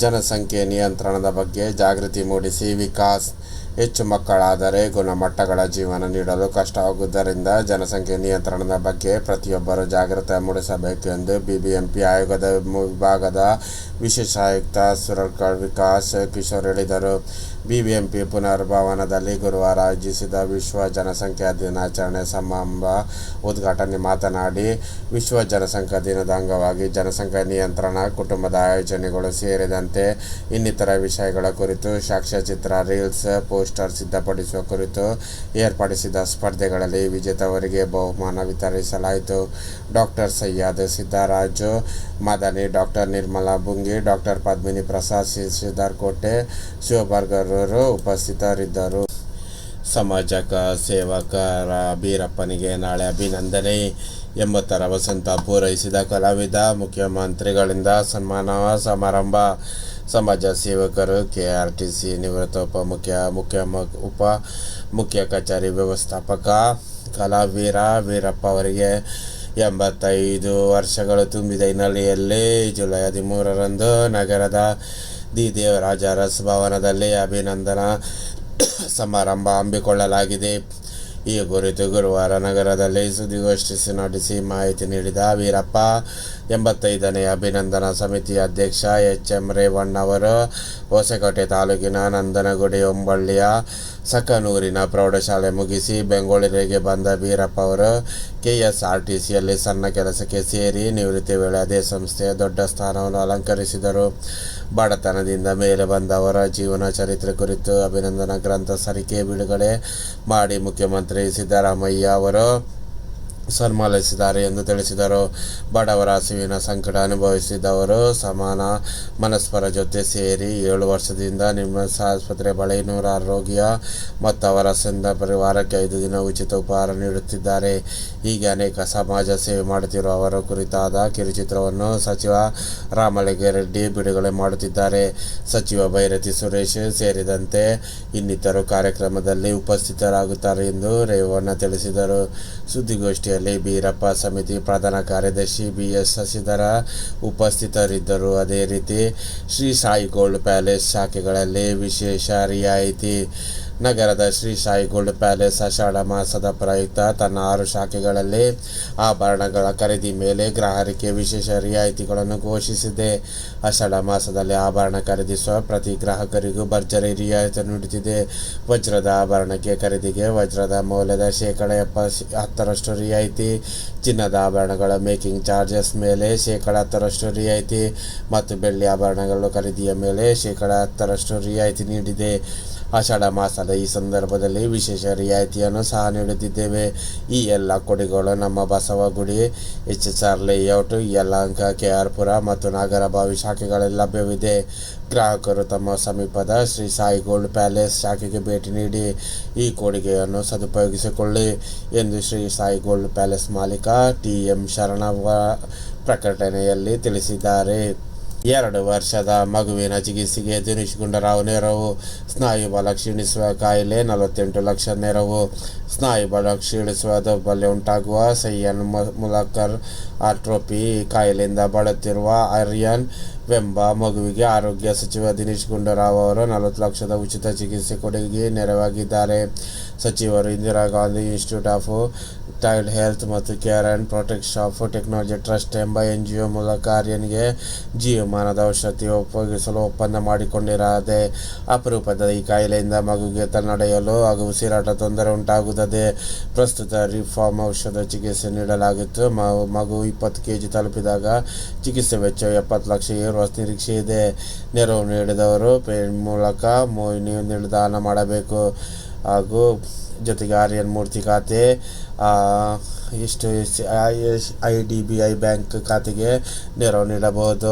ಜನಸಂಖ್ಯೆ ನಿಯಂತ್ರಣದ ಬಗ್ಗೆ ಜಾಗೃತಿ ಮೂಡಿಸಿ ವಿಕಾಸ್ ಹೆಚ್ಚು ಮಕ್ಕಳಾದರೆ ಗುಣಮಟ್ಟಗಳ ಜೀವನ ನೀಡಲು ಕಷ್ಟವಾಗುವುದರಿಂದ ಜನಸಂಖ್ಯೆ ನಿಯಂತ್ರಣದ ಬಗ್ಗೆ ಪ್ರತಿಯೊಬ್ಬರೂ ಜಾಗೃತಿ ಮೂಡಿಸಬೇಕು ಎಂದು ಬಿಬಿಎಂಪಿ ಆಯೋಗದ ವಿಭಾಗದ ವಿಶೇಷ ಆಯುಕ್ತ ಸುರಳ್ಕರ್ ವಿಕಾಸ್ ಕಿಶೋರ್ ಹೇಳಿದರು. ಬಿಬಿಎಂಪಿ ಪುನರ್ಭವನದಲ್ಲಿ ಗುರುವಾರ ಆಯೋಜಿಸಿದ ವಿಶ್ವ ಜನಸಂಖ್ಯಾ ದಿನಾಚರಣೆ ಸಮಾರಂಭ ಉದ್ಘಾಟನೆ ಮಾತನಾಡಿ, ವಿಶ್ವ ಜನಸಂಖ್ಯಾ ದಿನದ ಅಂಗವಾಗಿ ಜನಸಂಖ್ಯಾ ನಿಯಂತ್ರಣ ಕುಟುಂಬದ ಆಯೋಜನೆಗಳು ಸೇರಿದಂತೆ ಇನ್ನಿತರ ವಿಷಯಗಳ ಕುರಿತು ಸಾಕ್ಷ್ಯಚಿತ್ರ, ರೀಲ್ಸ್ ಪೋಸ್ಟರ್ ಸಿದ್ಧಪಡಿಸುವ ಕುರಿತು ಏರ್ಪಡಿಸಿದ ಸ್ಪರ್ಧೆಗಳಲ್ಲಿ ವಿಜೇತವರಿಗೆ ಬಹುಮಾನ ವಿತರಿಸಲಾಯಿತು. Doctor Sayyad Siddaraju, Madani doctor Nirmala Bungi doctor Padmini Prasad Shridhar Kote ಶಿವಬರ್ಗರವರು ಉಪಸ್ಥಿತರಿದ್ದರು. ಸಮಾಜಕ, ಸೇವಕರ ಬೀರಪ್ಪನಿಗೆ ನಾಳೆ ಅಭಿನಂದನೆ ಎಂಬತ್ತರ ವಸಂತ ಪೂರೈಸಿದ ಕಲಾವಿದ, ಮುಖ್ಯಮಂತ್ರಿಗಳಿಂದ ಸನ್ಮಾನ ಸಮಾರಂಭ. ಸಮಾಜ ಸೇವಕರು, ಕೆಆರ್ಟಿಸಿ ನಿವೃತ್ತ ಉಪ ಮುಖ್ಯ ಉಪ ಮುಖ್ಯ ಕಚೇರಿ ವ್ಯವಸ್ಥಾಪಕ, ಕಲಾವೀರ ವೀರಪ್ಪ ಅವರಿಗೆ ಎಂಬತ್ತೈದು ವರ್ಷಗಳು ತುಂಬಿದ ಹಿನ್ನೆಲೆಯಲ್ಲಿ ಜುಲೈ ಹದಿಮೂರರಂದು ನಗರದ ದಿ ದೇವರಾಜ ರಸ್ ಭವನದಲ್ಲಿ ಅಭಿನಂದನಾ ಸಮಾರಂಭ ಹಮ್ಮಿಕೊಳ್ಳಲಾಗಿದೆ. ಈ ಕುರಿತು ಗುರುವಾರ ನಗರದಲ್ಲಿ ಸುದ್ದಿಗೋಷ್ಠಿ ನಡೆಸಿ ಮಾಹಿತಿ ನೀಡಿದ ವೀರಪ್ಪ, ಎಂಬತ್ತೈದನೇ ಅಭಿನಂದನಾ ಸಮಿತಿ ಅಧ್ಯಕ್ಷ ಎಚ್ ಎಂ ರೇವಣ್ಣ ಅವರು, ಹೊಸಕೋಟೆ ತಾಲೂಕಿನ ನಂದನಗುಡಿ, ಹೊಂಬಳ್ಳಿಯ ಸಕನೂರಿನ ಪ್ರೌಢಶಾಲೆ ಮುಗಿಸಿ ಬೆಂಗಳೂರಿಗೆ ಬಂದ ವೀರಪ್ಪ ಅವರು ಕೆಎಸ್ಆರ್ಟಿಸಿಯಲ್ಲಿ ಸಣ್ಣ ಕೆಲಸಕ್ಕೆ ಸೇರಿ ನಿವೃತ್ತಿ ವೇಳೆ ಅದೇ ಸಂಸ್ಥೆಯ ದೊಡ್ಡ ಸ್ಥಾನವನ್ನು ಅಲಂಕರಿಸಿದರು. ಬಡತನದಿಂದ ಮೇಲೆ ಬಂದವರ ಜೀವನ ಚರಿತ್ರೆ ಕುರಿತು ಅಭಿನಂದನಾ ಗ್ರಂಥ ಸರಿಕೆ ಬಿಡುಗಡೆ ಮಾಡಿ ಮುಖ್ಯಮಂತ್ರಿ ಸಿದ್ದರಾಮಯ್ಯ ಅವರು ಸನ್ಮಾನಿಸಿದ್ದಾರೆ ಎಂದು ತಿಳಿಸಿದರು. ಬಡವರ ಹಸಿವಿನ ಸಂಕಟ ಅನುಭವಿಸಿದವರು ಸಮಾನ ಮನಸ್ಪರ ಜೊತೆ ಸೇರಿ ಏಳು ವರ್ಷದಿಂದ ನಿಮ್ಮ ಆಸ್ಪತ್ರೆ ಬಳಿ ನೂರಾರು ರೋಗಿಯ ಮತ್ತು ಅವರ ಸಂದ ಪರಿವಾರಕ್ಕೆ ಐದು ದಿನ ಉಚಿತ ಉಪಹಾರ ನೀಡುತ್ತಿದ್ದಾರೆ. ಹೀಗೆ ಅನೇಕ ಸಮಾಜ ಸೇವೆ ಮಾಡುತ್ತಿರುವ ಅವರ ಕುರಿತಾದ ಕಿರುಚಿತ್ರವನ್ನು ಸಚಿವ ರಾಮಲಿಂಗಾರೆಡ್ಡಿ ಬಿಡುಗಡೆ ಮಾಡುತ್ತಿದ್ದಾರೆ. ಸಚಿವ ಭೈರತಿ ಸುರೇಶ್ ಸೇರಿದಂತೆ ಇನ್ನಿತರು ಕಾರ್ಯಕ್ರಮದಲ್ಲಿ ಉಪಸ್ಥಿತರಾಗುತ್ತಾರೆ ಎಂದು ರೇವಣ್ಣ ತಿಳಿಸಿದರು. ಸುದ್ದಿಗೋಷ್ಠಿಯಲ್ಲಿ ಬೀರಪ್ಪ ಸಮಿತಿ ಪ್ರಧಾನ ಕಾರ್ಯದರ್ಶಿ ಬಿ ಎಸ್ ಶಶಿಧರ ಉಪಸ್ಥಿತರಿದ್ದರು. ಅದೇ ರೀತಿ ಶ್ರೀ ಸಾಯಿ ಗೋಲ್ಡ್ ಪ್ಯಾಲೇಸ್ ಶಾಖೆಗಳಲ್ಲಿ ವಿಶೇಷ ರಿಯಾಯಿತಿ ನಗರದ ಶ್ರೀ ಸಾಯಿ ಗೋಲ್ಡ್ ಪ್ಯಾಲೇಸ್ ಆಷಾಢ ಮಾಸದ ಪ್ರಯುಕ್ತ ತನ್ನ ಆರು ಶಾಖೆಗಳಲ್ಲಿ ಆಭರಣಗಳ ಖರೀದಿ ಮೇಲೆ ಗ್ರಾಹಕರಿಗೆ ವಿಶೇಷ ರಿಯಾಯಿತಿಗಳನ್ನು ಘೋಷಿಸಿದೆ. ಆಷಾಢ ಮಾಸದಲ್ಲಿ ಆಭರಣ ಖರೀದಿಸುವ ಪ್ರತಿ ಗ್ರಾಹಕರಿಗೂ ಭರ್ಜರಿ ರಿಯಾಯಿತಿ ನೀಡುತ್ತಿದೆ. ವಜ್ರದ ಆಭರಣಕ್ಕೆ ಖರೀದಿಗೆ ವಜ್ರದ ಮೌಲ್ಯದ ಶೇಕಡ ಎಪ್ಪ ಹತ್ತರಷ್ಟು ರಿಯಾಯಿತಿ, ಚಿನ್ನದ ಆಭರಣಗಳ ಮೇಕಿಂಗ್ ಚಾರ್ಜಸ್ ಮೇಲೆ ಶೇಕಡ ಹತ್ತರಷ್ಟು ರಿಯಾಯಿತಿ ಮತ್ತು ಬೆಳ್ಳಿ ಆಭರಣಗಳ ಖರೀದಿಯ ಮೇಲೆ ಶೇಕಡ ಹತ್ತರಷ್ಟು ರಿಯಾಯಿತಿ ನೀಡಿದೆ. ಆಷಾಢ ಮಾಸದ ಈ ಸಂದರ್ಭದಲ್ಲಿ ವಿಶೇಷ ರಿಯಾಯಿತಿಯನ್ನು ಸಹ ನೀಡುತ್ತಿದ್ದೇವೆ. ಈ ಎಲ್ಲ ಕೊಡುಗೆಗಳು ನಮ್ಮ Basavagudi H S R layout, Yelahanka K R Pura ಮತ್ತು ನಾಗರಬಾವಿ ಶಾಖೆಗಳಲ್ಲಿ ಲಭ್ಯವಿದೆ. ಗ್ರಾಹಕರು ತಮ್ಮ ಸಮೀಪದ ಶ್ರೀ ಸಾಯಿ ಗೋಲ್ಡ್ ಪ್ಯಾಲೇಸ್ ಶಾಖೆಗೆ ಭೇಟಿ ನೀಡಿ ಈ ಕೊಡುಗೆಯನ್ನು ಸದುಪಯೋಗಿಸಿಕೊಳ್ಳಿ ಎಂದು ಶ್ರೀ ಸಾಯಿ ಗೋಲ್ಡ್ ಪ್ಯಾಲೇಸ್ ಮಾಲೀಕ ಟಿ ಎಂ ಶರಣವ ಪ್ರಕಟಣೆಯಲ್ಲಿ ತಿಳಿಸಿದ್ದಾರೆ. ಎರಡು ವರ್ಷದ ಮಗುವಿನ ಚಿಕಿತ್ಸೆಗೆ ದಿನೇಶ್ ಗುಂಡರಾವ್ ನೆರವು. ಸ್ನಾಯು ಬಲ ಕ್ಷೀಣಿಸುವ ಕಾಯಿಲೆ, ನಲವತ್ತೆಂಟು ಲಕ್ಷ ನೆರವು. ಸ್ನಾಯು ಬಲ ಕ್ಷೀಣಿಸುವ ದೌರ್ಬಲ್ಯ ಉಂಟಾಗುವ. ಸೈಯನ್ ಮುಲಕರ್ ಆಟ್ರೋಪಿ ಕಾಯಿಲೆಯಿಂದ ಬಳಲುತ್ತಿರುವ ಆರ್ಯನ್ ವೆಂಬ ಮಗುವಿಗೆ ಆರೋಗ್ಯ ಸಚಿವ ದಿನೇಶ್ ಗುಂಡೂರಾವ್ ಅವರು ನಲವತ್ತು ಲಕ್ಷದ ಉಚಿತ ಚಿಕಿತ್ಸೆ ಕೊಡುಗೆ ನೆರವಾಗಿದ್ದಾರೆ. ಸಚಿವರು Indira Gandhi institute of child health ಮತ್ತು care and protection of technology trust ಎಂಬ ಎನ್ ಜಿ ಒ ಮೂಲಕ ಆರ್ಯನ್ಗೆ ಜೀವಮಾನದ ಔಷಧಿ ಉಪಯೋಗಿಸಲು ಒಪ್ಪಂದ ಮಾಡಿಕೊಂಡಿರದೆ, ಅಪರೂಪದ ಈ ಕಾಯಿಲೆಯಿಂದ ಮಗುವಿಗೆ ತನ್ನಡೆಯಲು ಹಾಗೂ ಉಸಿರಾಟ ತೊಂದರೆ ಉಂಟಾಗುತ್ತದೆ. ಪ್ರಸ್ತುತ ರಿಫಾರ್ಮ್ ಔಷಧ ಚಿಕಿತ್ಸೆ ನೀಡಲಾಗಿತ್ತು. ಮಗು ಇಪ್ಪತ್ತು ಕೆ ಜಿ ತಲುಪಿದಾಗ ಚಿಕಿತ್ಸೆ ವೆಚ್ಚ ಎಪ್ಪತ್ತು ಲಕ್ಷ ಏರುವ ನಿರೀಕ್ಷೆ ಇದೆ. ನೆರವು ನೀಡಿದವರು ಪೇ ಮೂಲಕ ನೀವು ದಾನ ಮಾಡಬೇಕು. ಹಾಗೂ ಜೊತೆಗೆ ಆರ್ಯನ್ ಮೂರ್ತಿ ಖಾತೆ ಇಷ್ಟು I D B I bank ಖಾತೆಗೆ ನೆರವು ನೀಡಬಹುದು.